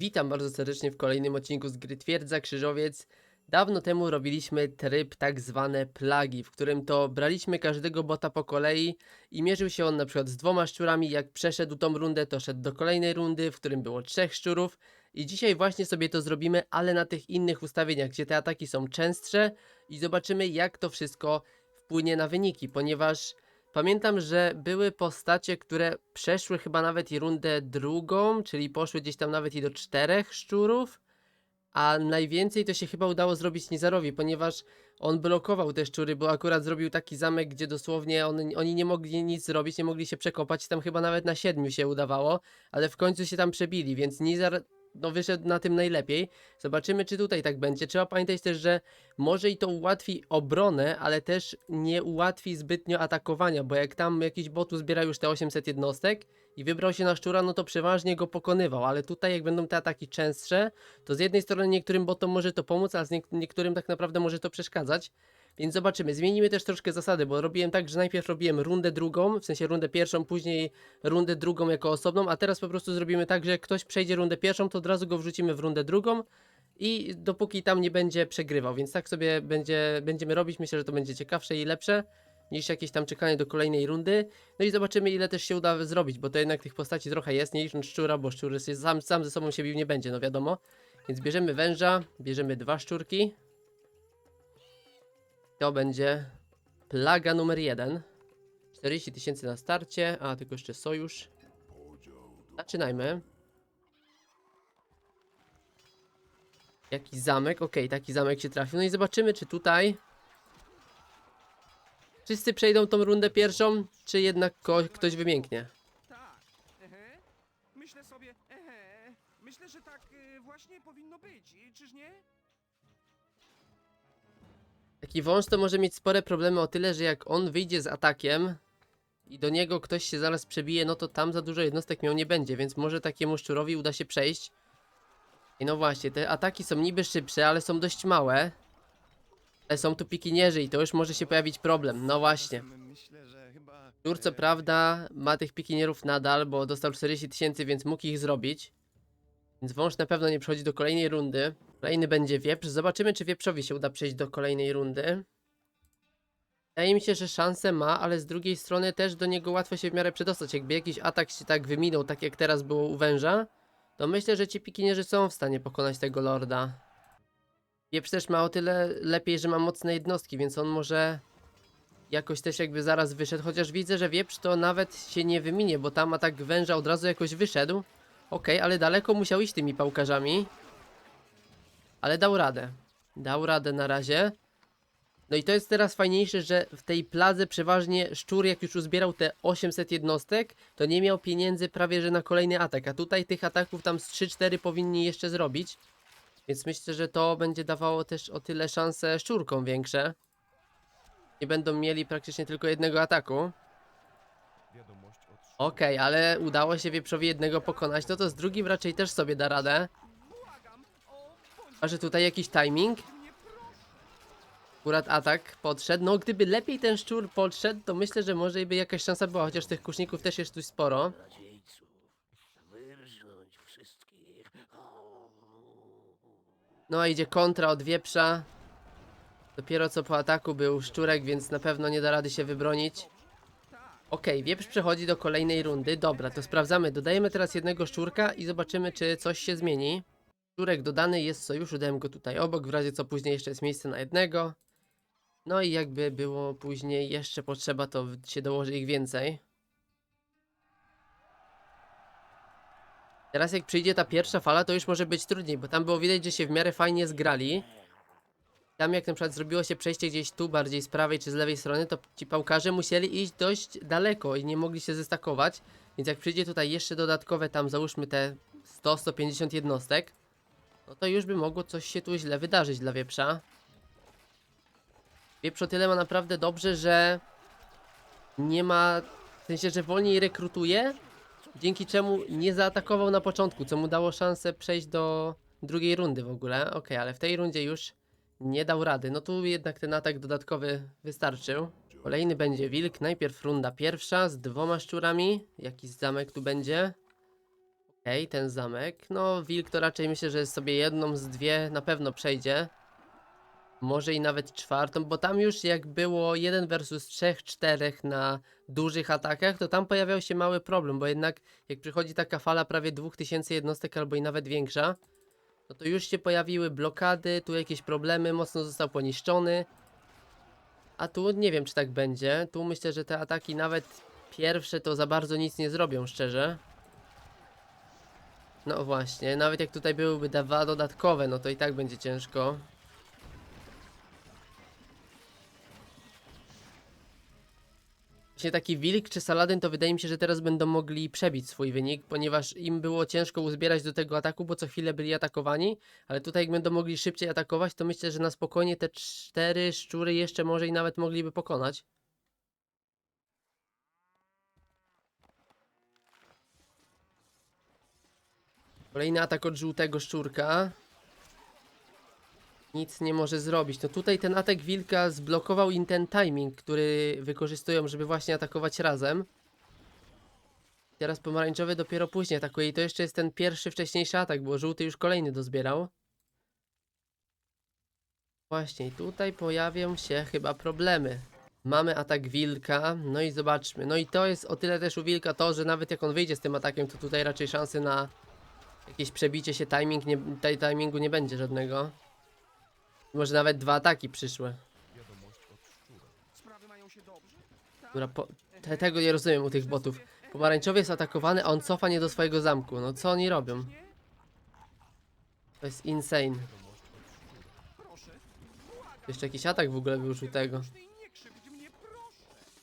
Witam bardzo serdecznie w kolejnym odcinku z gry Twierdza Krzyżowiec. Dawno temu robiliśmy tryb tak zwane plagi, w którym to braliśmy każdego bota po kolei i mierzył się on na przykład z dwoma szczurami. Jak przeszedł tą rundę, to szedł do kolejnej rundy, w którym było trzech szczurów. I dzisiaj właśnie sobie to zrobimy, ale na tych innych ustawieniach, gdzie te ataki są częstsze i zobaczymy jak to wszystko wpłynie na wyniki, ponieważ Pamiętam, że były postacie, które przeszły chyba nawet i rundę drugą, czyli poszły gdzieś tam nawet i do czterech szczurów, a najwięcej to się chyba udało zrobić Nizarowi, ponieważ on blokował te szczury, bo akurat zrobił taki zamek, gdzie dosłownie on, oni nie mogli nic zrobić, nie mogli się przekopać, tam chyba nawet na siedmiu się udawało, ale w końcu się tam przebili, więc Nizar no, wyszedł na tym najlepiej. Zobaczymy, czy tutaj tak będzie. Trzeba pamiętać też, że może i to ułatwi obronę, ale też nie ułatwi zbytnio atakowania, bo jak tam jakiś botu zbiera już te 800 jednostek i wybrał się na szczura, no to przeważnie go pokonywał, ale tutaj jak będą te ataki częstsze, to z jednej strony niektórym botom może to pomóc, a z niek- niektórym tak naprawdę może to przeszkadzać. Więc zobaczymy. Zmienimy też troszkę zasady, bo robiłem tak, że najpierw robiłem rundę drugą, w sensie rundę pierwszą, później rundę drugą jako osobną, a teraz po prostu zrobimy tak, że jak ktoś przejdzie rundę pierwszą, to od razu go wrzucimy w rundę drugą i dopóki tam nie będzie przegrywał, więc tak sobie będzie, będziemy robić. Myślę, że to będzie ciekawsze i lepsze niż jakieś tam czekanie do kolejnej rundy. No i zobaczymy, ile też się uda zrobić, bo to jednak tych postaci trochę jest, nie licząc szczura, bo szczur sam, sam ze sobą się bił nie będzie, no wiadomo. Więc bierzemy węża, bierzemy dwa szczurki. To będzie plaga numer jeden. 40 tysięcy na starcie, a tylko jeszcze sojusz. Zaczynajmy. Jakiś zamek, okej, taki zamek się trafił. No i zobaczymy, czy tutaj wszyscy przejdą tą rundę pierwszą, czy jednak ktoś wymięknie. Tak. Myślę sobie. Myślę, że tak y, właśnie powinno być, czyż nie? Taki wąż to może mieć spore problemy o tyle, że jak on wyjdzie z atakiem i do niego ktoś się zaraz przebije, no to tam za dużo jednostek miał nie będzie, więc może takiemu szczurowi uda się przejść. I no właśnie, te ataki są niby szybsze, ale są dość małe. Ale są tu pikinierzy i to już może się pojawić problem, no właśnie. Szczur co prawda ma tych pikinierów nadal, bo dostał 40 tysięcy, więc mógł ich zrobić. Więc wąż na pewno nie przechodzi do kolejnej rundy. Kolejny będzie wieprz. Zobaczymy, czy wieprzowi się uda przejść do kolejnej rundy. Wydaje mi się, że szansę ma, ale z drugiej strony też do niego łatwo się w miarę przedostać. Jakby jakiś atak się tak wyminął, tak jak teraz było u węża, to myślę, że ci pikinierzy są w stanie pokonać tego lorda. Wieprz też ma o tyle lepiej, że ma mocne jednostki, więc on może jakoś też jakby zaraz wyszedł, chociaż widzę, że wieprz to nawet się nie wyminie, bo tam atak węża od razu jakoś wyszedł. Okej, ale daleko musiał iść tymi pałkarzami. Ale dał radę. Dał radę na razie. No i to jest teraz fajniejsze, że w tej pladze przeważnie szczur jak już uzbierał te 800 jednostek, to nie miał pieniędzy prawie że na kolejny atak, a tutaj tych ataków tam z 3-4 powinni jeszcze zrobić. Więc myślę, że to będzie dawało też o tyle szanse szczurkom większe nie będą mieli praktycznie tylko jednego ataku. Okej, ale udało się wieprzowi jednego pokonać, no to z drugim raczej też sobie da radę. A że tutaj jakiś timing? Akurat atak podszedł. No gdyby lepiej ten szczur podszedł, to myślę, że może by jakaś szansa była, chociaż tych kuszników też jest tu sporo. No idzie kontra od wieprza. Dopiero co po ataku był szczurek, więc na pewno nie da rady się wybronić. Okej, wieprz przechodzi do kolejnej rundy. Dobra, to sprawdzamy. Dodajemy teraz jednego szczurka i zobaczymy, czy coś się zmieni. Szczurek dodany jest w sojuszu, dałem go tutaj obok, w razie co później jeszcze jest miejsce na jednego. No i jakby było później jeszcze potrzeba, to się dołoży ich więcej. Teraz jak przyjdzie ta pierwsza fala, to już może być trudniej, bo tam było widać, że się w miarę fajnie zgrali. Tam jak na przykład zrobiło się przejście gdzieś tu, bardziej z prawej czy z lewej strony, to ci pałkarze musieli iść dość daleko i nie mogli się zestakować. Więc jak przyjdzie tutaj jeszcze dodatkowe tam załóżmy te 100-150 jednostek, no to już by mogło coś się tu źle wydarzyć dla wieprza. Wieprz o tyle ma naprawdę dobrze, że nie ma, w sensie, że wolniej rekrutuje, dzięki czemu nie zaatakował na początku, co mu dało szansę przejść do drugiej rundy w ogóle. Okej, ale w tej rundzie już nie dał rady. No tu jednak ten atak dodatkowy wystarczył. Kolejny będzie wilk. Najpierw runda pierwsza z dwoma szczurami. Jakiś zamek tu będzie. Okej, ten zamek. No, wilk to raczej myślę, że sobie jedną z dwie na pewno przejdzie. Może i nawet czwartą, bo tam już jak było 1 versus 3, 4 na dużych atakach, to tam pojawiał się mały problem, bo jednak jak przychodzi taka fala prawie 2000 jednostek albo i nawet większa, no to już się pojawiły blokady, tu jakieś problemy, mocno został poniszczony. A tu nie wiem, czy tak będzie. Tu myślę, że te ataki nawet pierwsze to za bardzo nic nie zrobią, szczerze. No właśnie, nawet jak tutaj byłyby dwa dodatkowe, no to i tak będzie ciężko. Właśnie taki wilk czy saladyn to wydaje mi się, że teraz będą mogli przebić swój wynik, ponieważ im było ciężko uzbierać do tego ataku, bo co chwilę byli atakowani, ale tutaj jak będą mogli szybciej atakować, to myślę, że na spokojnie te cztery szczury jeszcze może i nawet mogliby pokonać. Kolejny atak od żółtego szczurka. Nic nie może zrobić. No tutaj ten atak wilka zblokował im ten timing, który wykorzystują, żeby właśnie atakować razem. Teraz pomarańczowy dopiero później atakuje i to jeszcze jest ten pierwszy wcześniejszy atak, bo żółty już kolejny dozbierał. Właśnie, tutaj pojawią się chyba problemy. Mamy atak wilka, no i zobaczmy. No i to jest o tyle też u wilka to, że nawet jak on wyjdzie z tym atakiem, to tutaj raczej szansy na jakieś przebicie się timing, nie, tej timingu nie będzie żadnego. Może nawet dwa ataki przyszły. Dobra, po, te, tego nie rozumiem u tych botów. Pomarańczowy jest atakowany, a on cofa nie do swojego zamku. No co oni robią? To jest insane. Jeszcze jakiś atak w ogóle był proszę.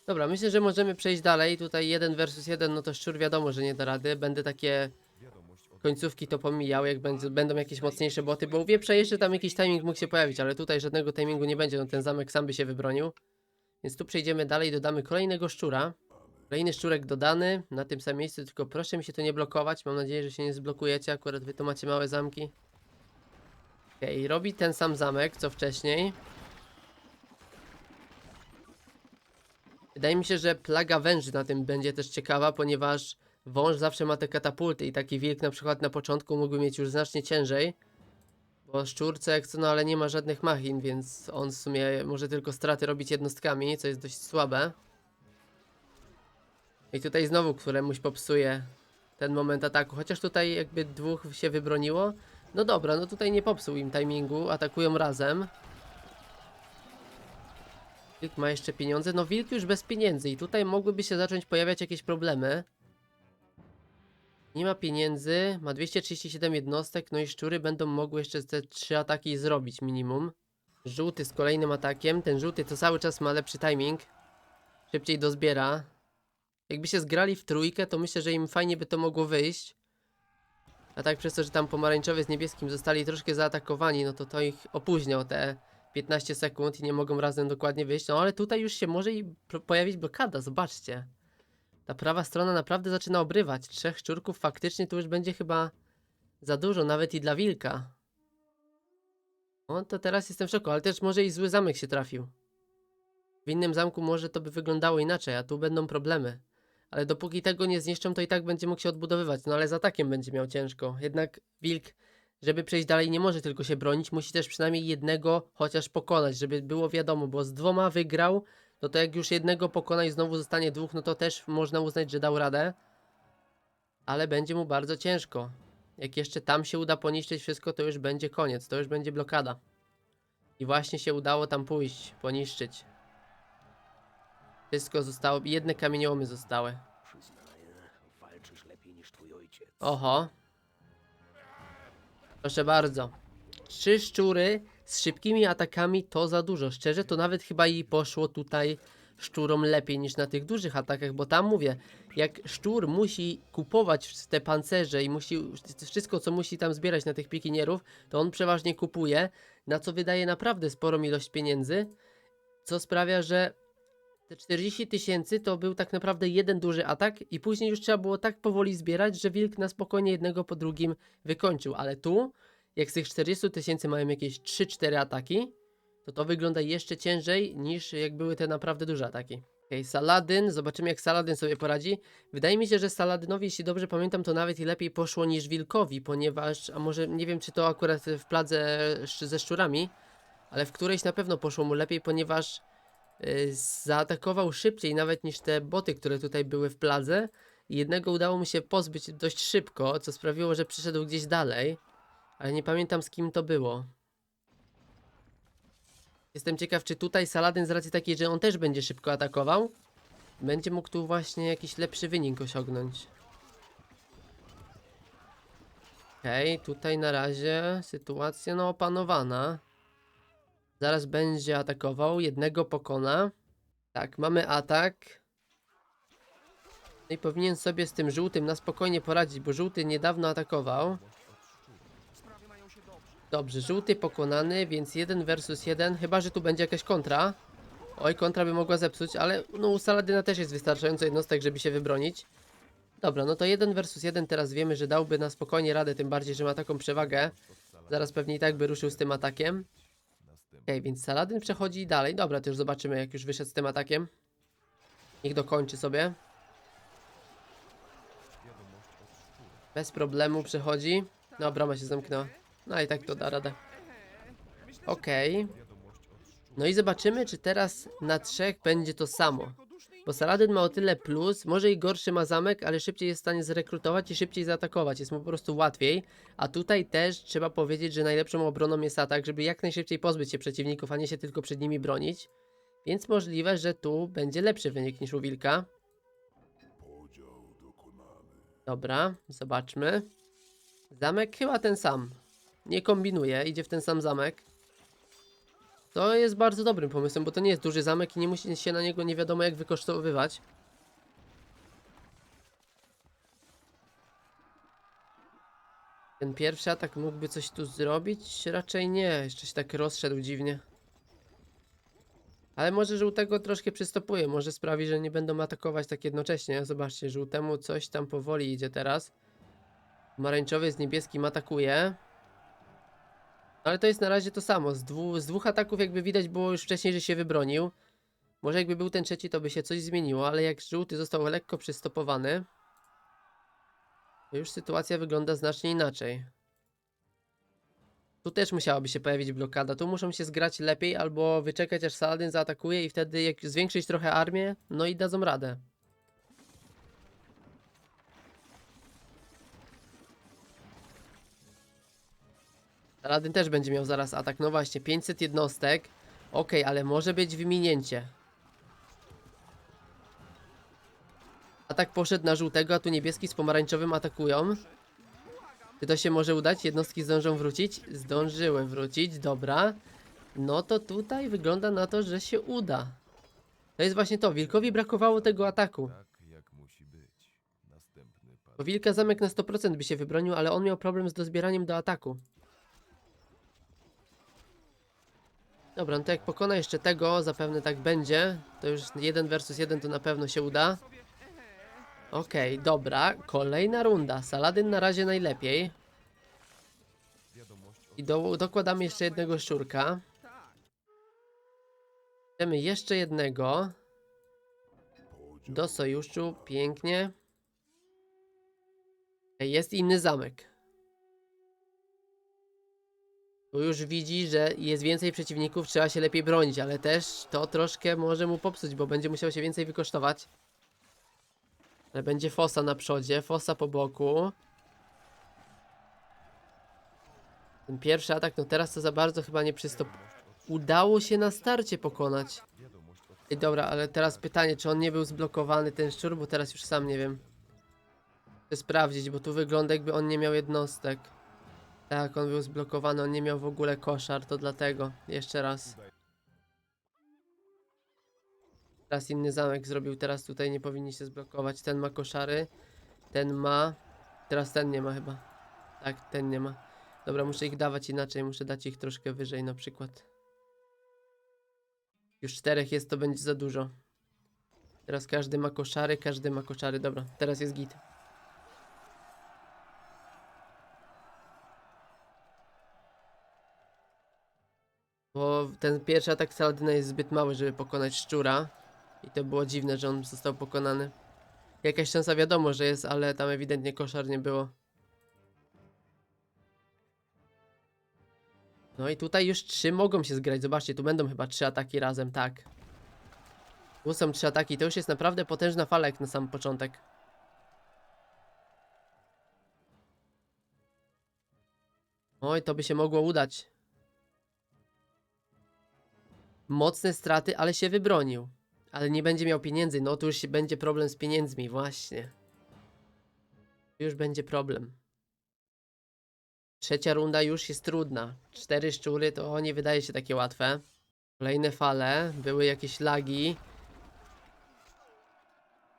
Dobra, myślę, że możemy przejść dalej. Tutaj jeden versus jeden, no to szczur wiadomo, że nie da rady. Będę takie końcówki to pomijał, jak będzie, będą jakieś mocniejsze boty, bo u wieprza jeszcze tam jakiś timing mógł się pojawić, ale tutaj żadnego timingu nie będzie, no ten zamek sam by się wybronił. Więc tu przejdziemy dalej, dodamy kolejnego szczura. Kolejny szczurek dodany na tym samym miejscu, tylko proszę mi się tu nie blokować. Mam nadzieję, że się nie zblokujecie, akurat wy tu macie małe zamki. Okej, robi ten sam zamek, co wcześniej. Wydaje mi się, że plaga węży na tym będzie też ciekawa, ponieważ wąż zawsze ma te katapulty i taki wilk na przykład na początku mógłby mieć już znacznie ciężej. Bo szczurce jak co, no ale nie ma żadnych machin, więc on w sumie może tylko straty robić jednostkami, co jest dość słabe. I tutaj znowu któremuś popsuje ten moment ataku, chociaż tutaj jakby dwóch się wybroniło. No dobra, no tutaj nie popsuł im timingu, atakują razem. Wilk ma jeszcze pieniądze, no wilk już bez pieniędzy i tutaj mogłyby się zacząć pojawiać jakieś problemy. Nie ma pieniędzy, ma 237 jednostek, no i szczury będą mogły jeszcze te trzy ataki zrobić minimum. Żółty z kolejnym atakiem, ten żółty to cały czas ma lepszy timing. Szybciej dozbiera. Jakby się zgrali w trójkę, to myślę, że im fajnie by to mogło wyjść. A tak przez to, że tam pomarańczowy z niebieskim zostali troszkę zaatakowani, no to to ich opóźnia o te 15 sekund i nie mogą razem dokładnie wyjść. No ale tutaj już się może i pojawić blokada, zobaczcie. Ta prawa strona naprawdę zaczyna obrywać. Trzech szczurków faktycznie to już będzie chyba za dużo, nawet i dla wilka. O, to teraz jestem w szoku, ale też może i zły zamek się trafił. W innym zamku może to by wyglądało inaczej, a tu będą problemy. Ale dopóki tego nie zniszczą, to i tak będzie mógł się odbudowywać. No ale z atakiem będzie miał ciężko. Jednak wilk, żeby przejść dalej, nie może tylko się bronić, musi też przynajmniej jednego chociaż pokonać, żeby było wiadomo, bo z dwoma wygrał, no to jak już jednego pokona i znowu zostanie dwóch, no to też można uznać, że dał radę. Ale będzie mu bardzo ciężko. Jak jeszcze tam się uda poniszczyć wszystko, to już będzie koniec, to już będzie blokada. I właśnie się udało tam pójść, poniszczyć. Wszystko zostało, jedne kamieniołomy zostały. Oho. Proszę bardzo. Trzy szczury z szybkimi atakami to za dużo. Szczerze, to nawet chyba i poszło tutaj szczurom lepiej niż na tych dużych atakach, bo tam mówię, jak szczur musi kupować te pancerze i musi wszystko, co musi tam zbierać na tych pikinierów, to on przeważnie kupuje, na co wydaje naprawdę sporą ilość pieniędzy, co sprawia, że te 40 tysięcy to był tak naprawdę jeden duży atak i później już trzeba było tak powoli zbierać, że wilk na spokojnie jednego po drugim wykończył. Ale tu, jak z tych 40 tysięcy mają jakieś 3-4 ataki, to to wygląda jeszcze ciężej niż jak były te naprawdę duże ataki. Okej, Saladyn, zobaczymy jak Saladyn sobie poradzi. Wydaje mi się, że Saladynowi, jeśli dobrze pamiętam, to nawet i lepiej poszło niż Wilkowi, ponieważ, a może nie wiem, czy to akurat w pladze ze szczurami, ale w którejś na pewno poszło mu lepiej, ponieważ y, zaatakował szybciej nawet niż te boty, które tutaj były w pladze. Jednego udało mu się pozbyć dość szybko, co sprawiło, że przyszedł gdzieś dalej, ale nie pamiętam z kim to było. Jestem ciekaw, czy tutaj Saladyn z racji takiej, że on też będzie szybko atakował, będzie mógł tu właśnie jakiś lepszy wynik osiągnąć. Okej, tutaj na razie sytuacja no opanowana. Zaraz będzie atakował, jednego pokona. Tak, mamy atak. No i powinien sobie z tym żółtym na spokojnie poradzić, bo żółty niedawno atakował. Dobrze. Żółty pokonany, więc jeden versus jeden. Chyba, że tu będzie jakaś kontra. Oj, kontra by mogła zepsuć, ale no u Saladyna też jest wystarczająco jednostek, żeby się wybronić. Dobra, no to jeden versus jeden teraz wiemy, że dałby na spokojnie radę, tym bardziej, że ma taką przewagę. Zaraz pewnie i tak by ruszył z tym atakiem. Okej, więc Saladyn przechodzi dalej. Dobra, to już zobaczymy, jak już wyszedł z tym atakiem. Niech dokończy sobie. Bez problemu przechodzi. No, brama się zamknęła. No i tak to da radę. Okej. No i zobaczymy, czy teraz na trzech będzie to samo. Bo Saladyn ma o tyle plus, może i gorszy ma zamek, ale szybciej jest w stanie zrekrutować i szybciej zaatakować. Jest mu po prostu łatwiej. A tutaj też trzeba powiedzieć, że najlepszą obroną jest atak, żeby jak najszybciej pozbyć się przeciwników, a nie się tylko przed nimi bronić. Więc możliwe, że tu będzie lepszy wynik niż u Wilka. Dobra, zobaczmy. Zamek chyba ten sam. Nie kombinuje, idzie w ten sam zamek. To jest bardzo dobrym pomysłem, bo to nie jest duży zamek i nie musi się na niego nie wiadomo jak wykosztowywać. Ten pierwszy atak mógłby coś tu zrobić? Raczej nie, jeszcze się tak rozszedł dziwnie. Ale może żółtego troszkę przystopuje, może sprawi, że nie będą atakować tak jednocześnie. Zobaczcie, żółtemu coś tam powoli idzie teraz. Pomarańczowy z niebieskim atakuje. Ale to jest na razie to samo. Z, dwu, z dwóch ataków jakby widać było już wcześniej, że się wybronił. Może jakby był ten trzeci, to by się coś zmieniło, ale jak żółty został lekko przystopowany, to już sytuacja wygląda znacznie inaczej. Tu też musiałaby się pojawić blokada. Tu muszą się zgrać lepiej albo wyczekać aż Saladin zaatakuje i wtedy jak zwiększyć trochę armię, no i dadzą radę. Saladin też będzie miał zaraz atak. No właśnie, 500 jednostek. Okej, ale może być wyminięcie. Atak poszedł na żółtego, a tu niebieski z pomarańczowym atakują. Czy to się może udać? Jednostki zdążą wrócić? Zdążyły wrócić, dobra. No to tutaj wygląda na to, że się uda. To jest właśnie to. Wilkowi brakowało tego ataku. Tak Bo Wilka zamek na 100% by się wybronił, ale on miał problem z dozbieraniem do ataku. Dobra, no to jak pokona jeszcze tego, zapewne tak będzie. To już jeden versus jeden to na pewno się uda. Okej, dobra. Kolejna runda. Saladyn na razie najlepiej. I do, dokładamy jeszcze jednego szczurka. Chcemy jeszcze jednego. Do sojuszu, pięknie. Jest inny zamek. Tu już widzi, że jest więcej przeciwników, trzeba się lepiej bronić, ale też to troszkę może mu popsuć, bo będzie musiał się więcej wykosztować. Ale będzie fosa na przodzie, fosa po boku. Ten pierwszy atak, no teraz to za bardzo chyba nie przystop. Udało się na starcie pokonać. Ej, dobra, ale teraz pytanie, czy on nie był zblokowany, ten szczur, bo teraz już sam nie wiem. Chcę sprawdzić, bo tu wygląda jakby on nie miał jednostek. Tak, on był zblokowany, on nie miał w ogóle koszar, to dlatego. Jeszcze raz. Teraz inny zamek zrobił, teraz tutaj nie powinni się zblokować. Ten ma koszary, ten ma... Teraz ten nie ma chyba. Tak, ten nie ma. Dobra, muszę ich dawać inaczej, muszę dać ich troszkę wyżej na przykład. Już czterech jest, to będzie za dużo. Teraz każdy ma koszary, każdy ma koszary. Dobra, teraz jest git. Ten pierwszy atak Saladyna jest zbyt mały, żeby pokonać szczura. I to było dziwne, że on został pokonany. Jakaś szansa wiadomo, że jest, ale tam ewidentnie koszar nie było. No i tutaj już trzy mogą się zgrać. Zobaczcie, tu będą chyba trzy ataki razem, tak. Tu są trzy ataki. To już jest naprawdę potężna fala jak na sam początek. Oj, to by się mogło udać. Mocne straty, ale się wybronił. Ale nie będzie miał pieniędzy. No to już będzie problem z pieniędzmi, właśnie. Już będzie problem. Trzecia runda już jest trudna. Cztery szczury to nie wydaje się takie łatwe. Kolejne fale, były jakieś lagi.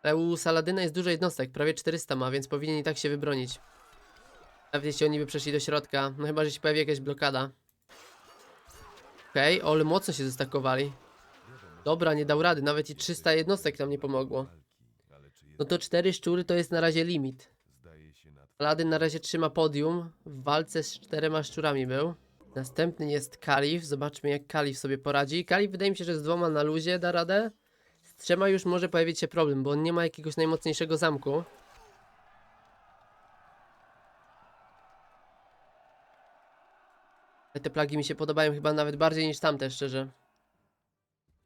Ale u Saladyna jest dużo jednostek, prawie 400 ma, więc powinien i tak się wybronić. Nawet jeśli oni by przeszli do środka, no chyba, że się pojawi jakaś blokada. Okej, okay, ale mocno się zestakowali. Dobra, nie dał rady, nawet i 300 jednostek nam nie pomogło. No to cztery szczury to jest na razie limit. Paladyn na razie trzyma podium. W walce z czterema szczurami był. Następny jest Kalif. Zobaczmy jak Kalif sobie poradzi. Kalif wydaje mi się, że z dwoma na luzie da radę. Z trzema już może pojawić się problem, bo on nie ma jakiegoś najmocniejszego zamku. Te plagi mi się podobają chyba nawet bardziej niż tamte, szczerze.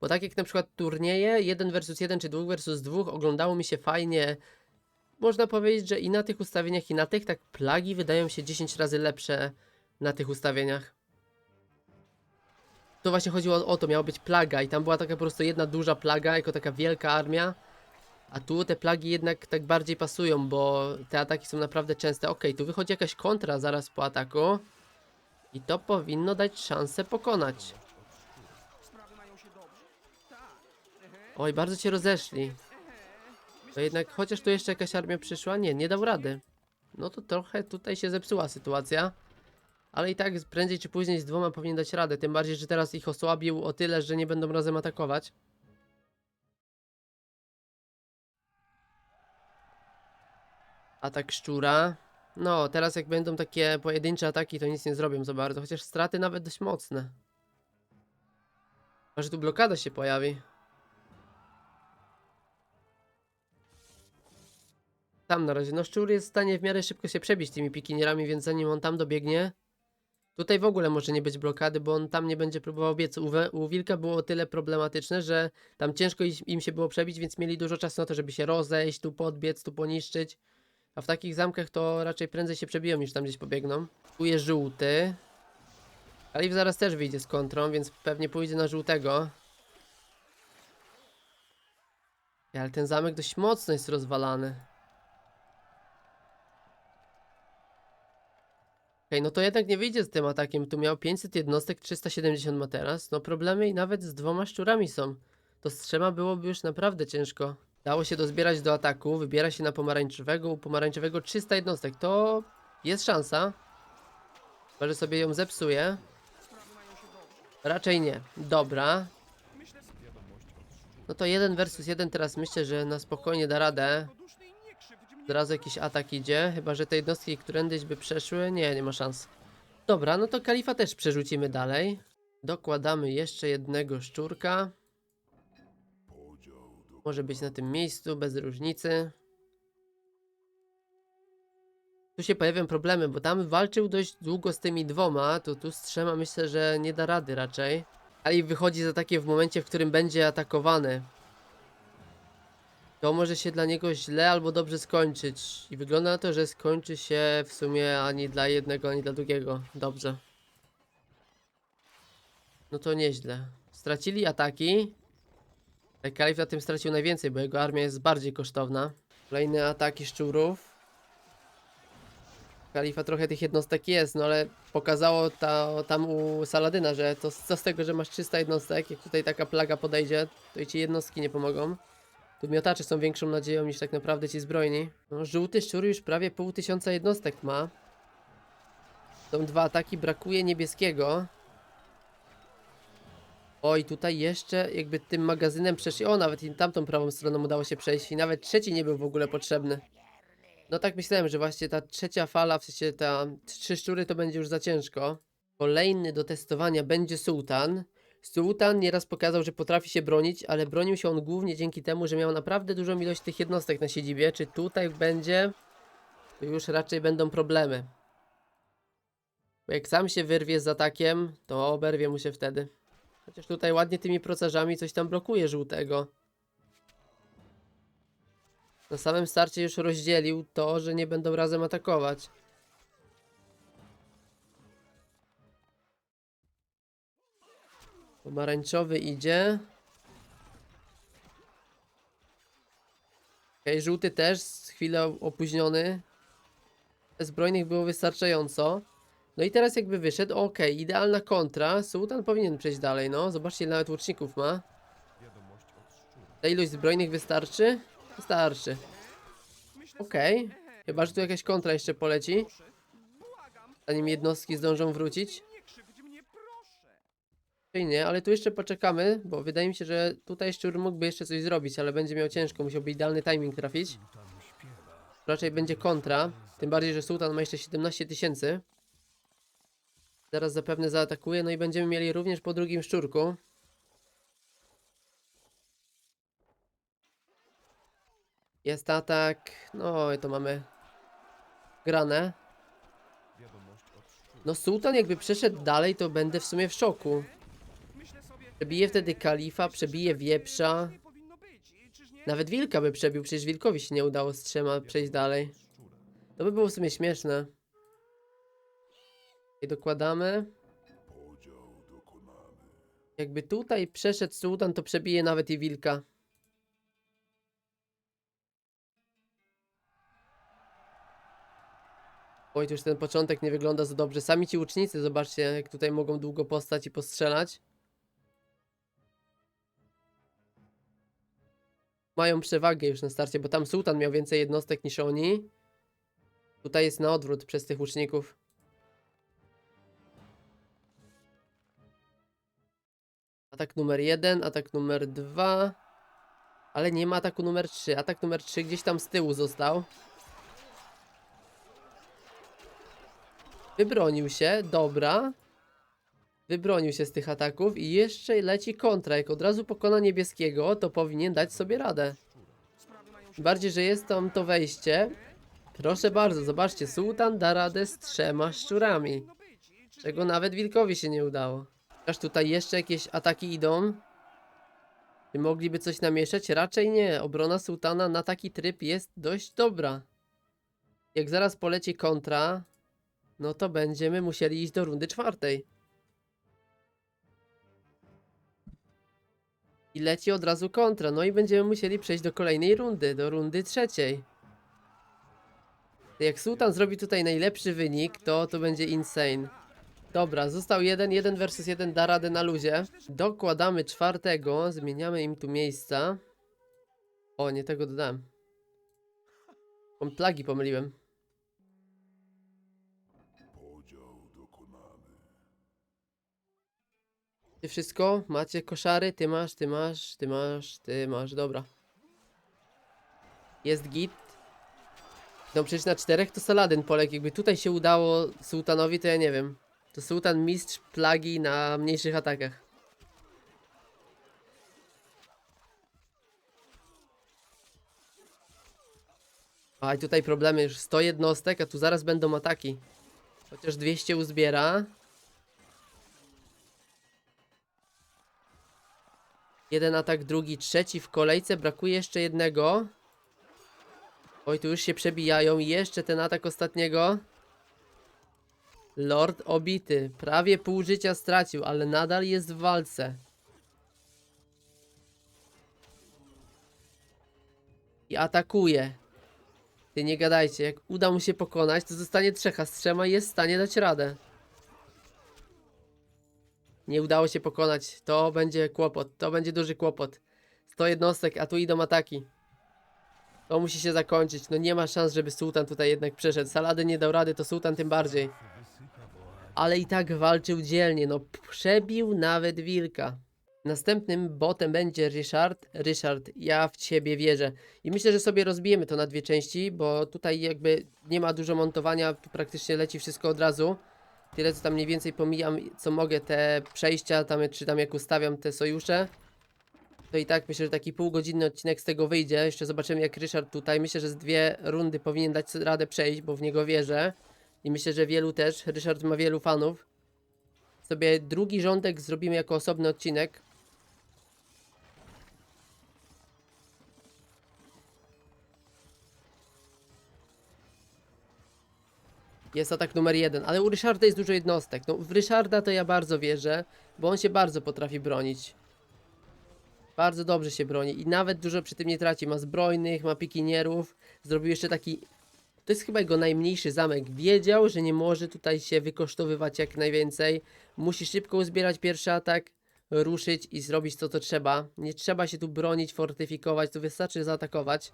Bo tak jak na przykład turnieje 1 versus 1 czy 2 versus 2 oglądało mi się fajnie można powiedzieć, że i na tych ustawieniach, i na tych, tak plagi wydają się 10 razy lepsze na tych ustawieniach. To właśnie chodziło o to, miała być plaga i tam była taka po prostu jedna duża plaga, jako taka wielka armia. A tu te plagi jednak tak bardziej pasują, bo te ataki są naprawdę częste. Ok, tu wychodzi jakaś kontra zaraz po ataku. I to powinno dać szansę pokonać. Oj, bardzo się rozeszli. To jednak, chociaż tu jeszcze jakaś armia przyszła, nie, nie dał rady. No to trochę tutaj się zepsuła sytuacja. Ale i tak prędzej czy później z dwoma powinien dać radę. Tym bardziej, że teraz ich osłabił o tyle, że nie będą razem atakować. Atak szczura. No, teraz jak będą takie pojedyncze ataki, to nic nie zrobią za bardzo. Chociaż straty nawet dość mocne. Może tu blokada się pojawi. Tam na razie. No szczur jest w stanie w miarę szybko się przebić tymi pikinierami, więc zanim on tam dobiegnie. Tutaj w ogóle może nie być blokady, bo on tam nie będzie próbował biec. U, u wilka było tyle problematyczne, że tam ciężko im się było przebić, więc mieli dużo czasu na to, żeby się rozejść, tu podbiec, tu poniszczyć. A w takich zamkach to raczej prędzej się przebiją niż tam gdzieś pobiegną. Tu jest żółty. Kalif zaraz też wyjdzie z kontrą, więc pewnie pójdzie na żółtego. Ale ten zamek dość mocno jest rozwalany. Okej, no to jednak nie wyjdzie z tym atakiem. Tu miał 500 jednostek, 370 ma teraz. No problemy i nawet z dwoma szczurami są. To z trzema byłoby już naprawdę ciężko. Dało się dozbierać do ataku, wybiera się na pomarańczowego, u pomarańczowego 300 jednostek. To jest szansa. Chyba, że sobie ją zepsuje. Raczej nie. Dobra. No to jeden versus jeden teraz myślę, że na spokojnie da radę. Od razu jakiś atak idzie, chyba że te jednostki którędyś by przeszły. Nie, nie ma szans. Dobra, no to kalifa też przerzucimy dalej. Dokładamy jeszcze jednego szczurka. Może być na tym miejscu, bez różnicy. Tu się pojawią problemy, bo tam walczył dość długo z tymi dwoma, to tu z trzema myślę, że nie da rady raczej. Ale wychodzi za takie w momencie, w którym będzie atakowany. To może się dla niego źle albo dobrze skończyć. I wygląda na to, że skończy się w sumie ani dla jednego, ani dla drugiego. Dobrze. No to nieźle. Stracili ataki. Ale Kalif na tym stracił najwięcej, bo jego armia jest bardziej kosztowna. Kolejne ataki szczurów. Kalifa trochę tych jednostek jest, no ale pokazało ta, tam u Saladyna, że to co z tego, że masz 300 jednostek, jak tutaj taka plaga podejdzie, to i ci jednostki nie pomogą. Tu miotacze są większą nadzieją niż tak naprawdę ci zbrojni. No, żółty szczur już prawie pół tysiąca jednostek ma. Są dwa ataki, brakuje niebieskiego. Oj, tutaj jeszcze jakby tym magazynem przeszli. O, nawet i tamtą prawą stroną udało się przejść i nawet trzeci nie był w ogóle potrzebny. No tak myślałem, że właśnie ta trzecia fala, w sensie ta trzy szczury to będzie już za ciężko. Kolejny do testowania będzie sułtan. Sułtan nieraz pokazał, że potrafi się bronić, ale bronił się on głównie dzięki temu, że miał naprawdę dużą ilość tych jednostek na siedzibie. Czy tutaj będzie, to już raczej będą problemy. Bo jak sam się wyrwie z atakiem, to oberwie mu się wtedy. Chociaż tutaj ładnie tymi procarzami coś tam blokuje żółtego. Na samym starcie już rozdzielił to, że nie będą razem atakować. Pomarańczowy idzie. Okej, żółty też, chwilę opóźniony. Zbrojnych było wystarczająco. No i teraz jakby wyszedł, okej, idealna kontra. Sułtan powinien przejść dalej, no. Zobaczcie, nawet łuczników ma. Ta ilość zbrojnych wystarczy? Wystarczy. Ehe, Chyba, że tu jakaś kontra jeszcze poleci. Zanim jednostki zdążą wrócić. nie krzywdź mnie, proszę. Czy nie, ale tu jeszcze poczekamy, bo wydaje mi się, że tutaj szczur mógłby jeszcze coś zrobić, ale będzie miał ciężko, musiałby idealny timing trafić. Raczej będzie kontra, tym bardziej, że sułtan ma jeszcze 17 tysięcy. Zaraz zapewne zaatakuje, no i będziemy mieli również po drugim szczurku. Jest atak, no i to mamy grane. No sułtan jakby przeszedł dalej, to będę w sumie w szoku. Przebije wtedy kalifa, przebije wieprza. Nawet wilka by przebił, przecież wilkowi się nie udało z trzema przejść dalej. To by było w sumie śmieszne. I dokładamy. Jakby tutaj przeszedł sułtan, to przebije nawet i wilka. Oj, już ten początek nie wygląda za dobrze. Sami ci łucznicy, zobaczcie, jak tutaj mogą długo postać i postrzelać. mają przewagę już na starcie, bo tam sułtan miał więcej jednostek niż oni. Tutaj jest na odwrót przez tych łuczników. Atak numer jeden, atak numer dwa. Ale nie ma ataku numer 3. Atak numer 3 gdzieś tam z tyłu został. Wybronił się, dobra. Wybronił się z tych ataków i jeszcze leci kontra. Jak od razu pokona niebieskiego, to powinien dać sobie radę. Bardziej, że jest tam to wejście. Proszę bardzo, zobaczcie, sułtan da radę z trzema szczurami. Czego nawet wilkowi się nie udało. Aż tutaj jeszcze jakieś ataki idą. Czy mogliby coś namieszać? Raczej nie. Obrona sułtana na taki tryb jest dość dobra. Jak zaraz poleci kontra, no to będziemy musieli iść do rundy czwartej. I leci od razu kontra, no i będziemy musieli przejść do kolejnej rundy, do rundy trzeciej. Jak Sultan zrobi tutaj najlepszy wynik, to to będzie insane. Dobra, został jeden, jeden versus jeden da radę na luzie. Dokładamy czwartego, zmieniamy im tu miejsca. O, nie tego dodałem. On plagi pomyliłem. Ty wszystko? Macie koszary? Ty masz, ty masz, ty masz, ty masz, dobra. Jest git. No przecież na czterech to Saladyn Polek. Jakby tutaj się udało sułtanowi, to ja nie wiem. To sułtan mistrz plagi na mniejszych atakach. A i tutaj problemy już 100 jednostek, a tu zaraz będą ataki. Chociaż 200 uzbiera. Jeden atak, drugi, trzeci w kolejce. Brakuje jeszcze jednego. Oj, tu już się przebijają. I Jeszcze ten atak ostatniego. Lord obity. Prawie pół życia stracił, ale nadal jest w walce. I atakuje. Ty nie gadajcie. Jak uda mu się pokonać, to zostanie trzech, a z trzema jest w stanie dać radę. Nie udało się pokonać. To będzie kłopot. To będzie duży kłopot. 100 jednostek, a tu idą ataki. To musi się zakończyć. No nie ma szans, żeby sułtan tutaj jednak przeszedł. Salady nie dał rady, to sułtan tym bardziej. Ale i tak walczył dzielnie. No przebił nawet wilka. Następnym botem będzie Ryszard. Ryszard, ja w ciebie wierzę. I myślę, że sobie rozbijemy to na dwie części, bo tutaj jakby nie ma dużo montowania, tu praktycznie leci wszystko od razu. Tyle co tam mniej więcej pomijam, co mogę te przejścia, tam, czy tam jak ustawiam te sojusze. To i tak myślę, że taki półgodzinny odcinek z tego wyjdzie. Jeszcze zobaczymy jak Ryszard tutaj. Myślę, że z dwie rundy powinien dać radę przejść, bo w niego wierzę. I myślę, że wielu też. Ryszard ma wielu fanów. Sobie drugi rządek zrobimy jako osobny odcinek. Jest atak numer jeden, ale u Ryszarda jest dużo jednostek. No, w Ryszarda to ja bardzo wierzę, bo on się bardzo potrafi bronić. Bardzo dobrze się broni i nawet dużo przy tym nie traci. Ma zbrojnych, ma pikinierów. Zrobił jeszcze taki. To jest chyba jego najmniejszy zamek. Wiedział, że nie może tutaj się wykosztowywać jak najwięcej. Musi szybko uzbierać pierwszy atak, ruszyć i zrobić to, co trzeba. Nie trzeba się tu bronić, fortyfikować, tu wystarczy zaatakować.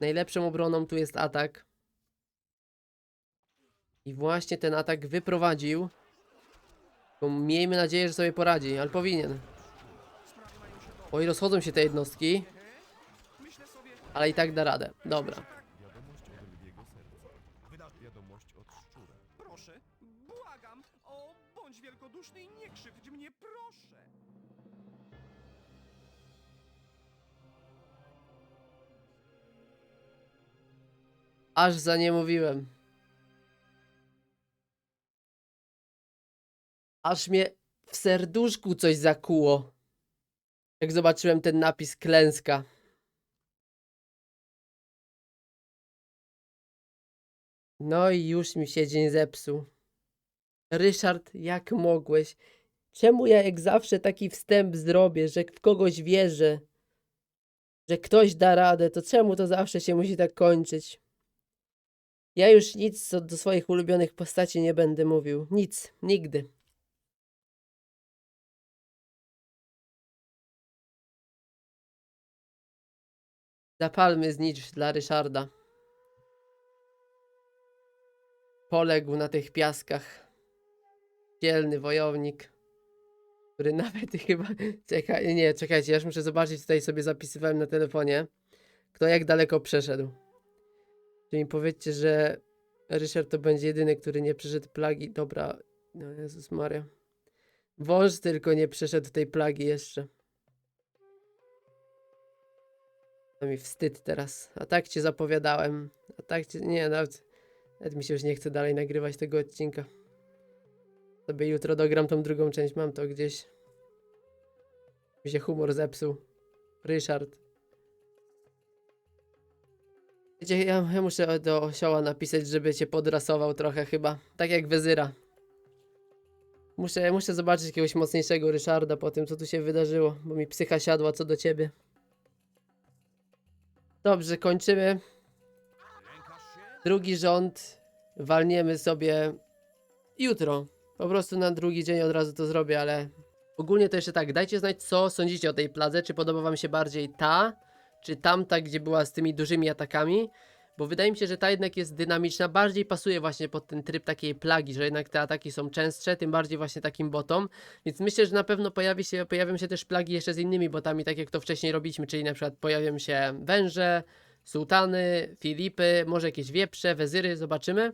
Najlepszą obroną tu jest atak. I właśnie ten atak wyprowadził. Bo miejmy nadzieję, że sobie poradzi, ale powinien. Oj, rozchodzą się te jednostki, ale i tak da radę. Dobra. Aż za nie mówiłem. Aż mnie w serduszku coś zakuło. Jak zobaczyłem ten napis klęska. No i już mi się dzień zepsuł. Ryszard, jak mogłeś? Czemu ja jak zawsze taki wstęp zrobię, że w kogoś wierzę, że ktoś da radę, to czemu to zawsze się musi tak kończyć? Ja już nic co do swoich ulubionych postaci nie będę mówił. Nic, nigdy. Zapalmy znicz dla Ryszarda. Poległ na tych piaskach. Dzielny wojownik, który nawet chyba. Czekaj, nie, czekajcie, ja już muszę zobaczyć, tutaj sobie zapisywałem na telefonie. Kto jak daleko przeszedł. Czy mi powiedzcie, że Ryszard to będzie jedyny, który nie przeszedł plagi. Dobra, no Jezus Maria. Wąż tylko nie przeszedł tej plagi jeszcze. To mi wstyd teraz. A tak cię zapowiadałem. A tak cię. Nie, nawet, nawet mi się już nie chce dalej nagrywać tego odcinka. Sobie jutro dogram tą drugą część. Mam to gdzieś. Mi się humor zepsuł. Ryszard. Wiecie, ja, ja muszę do osioła napisać, żeby cię podrasował trochę chyba. Tak jak Wezyra. Muszę, muszę zobaczyć jakiegoś mocniejszego Ryszarda po tym, co tu się wydarzyło, bo mi psycha siadła co do ciebie. Dobrze, kończymy. Drugi rząd walniemy sobie jutro. Po prostu na drugi dzień od razu to zrobię, ale ogólnie to jeszcze tak, dajcie znać co sądzicie o tej pladze, czy podoba wam się bardziej ta, czy tamta, gdzie była z tymi dużymi atakami, bo wydaje mi się, że ta jednak jest dynamiczna, bardziej pasuje właśnie pod ten tryb takiej plagi, że jednak te ataki są częstsze, tym bardziej właśnie takim botom, więc myślę, że na pewno pojawi się, pojawią się też plagi jeszcze z innymi botami, tak jak to wcześniej robiliśmy, czyli na przykład pojawią się węże, sułtany, filipy, może jakieś wieprze, wezyry, zobaczymy.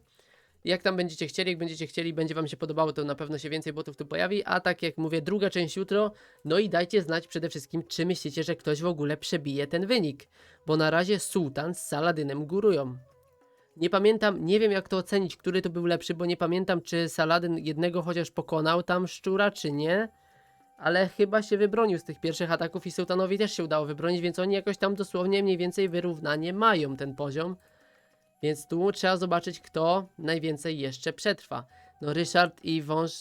Jak tam będziecie chcieli, jak będziecie chcieli, będzie wam się podobało, to na pewno się więcej botów tu pojawi, a tak jak mówię, druga część jutro, no i dajcie znać przede wszystkim, czy myślicie, że ktoś w ogóle przebije ten wynik, bo na razie Sułtan z Saladynem górują. Nie pamiętam, nie wiem jak to ocenić, który to był lepszy, bo nie pamiętam, czy Saladyn jednego chociaż pokonał tam szczura, czy nie, ale chyba się wybronił z tych pierwszych ataków i Sułtanowi też się udało wybronić, więc oni jakoś tam dosłownie mniej więcej wyrównanie mają ten poziom. Więc tu trzeba zobaczyć, kto najwięcej jeszcze przetrwa. No, Ryszard i wąż.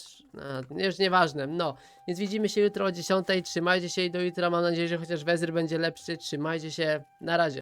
A, już nieważne. No, więc widzimy się jutro o 10. Trzymajcie się i do jutra. Mam nadzieję, że chociaż Wezyr będzie lepszy. Trzymajcie się. Na razie.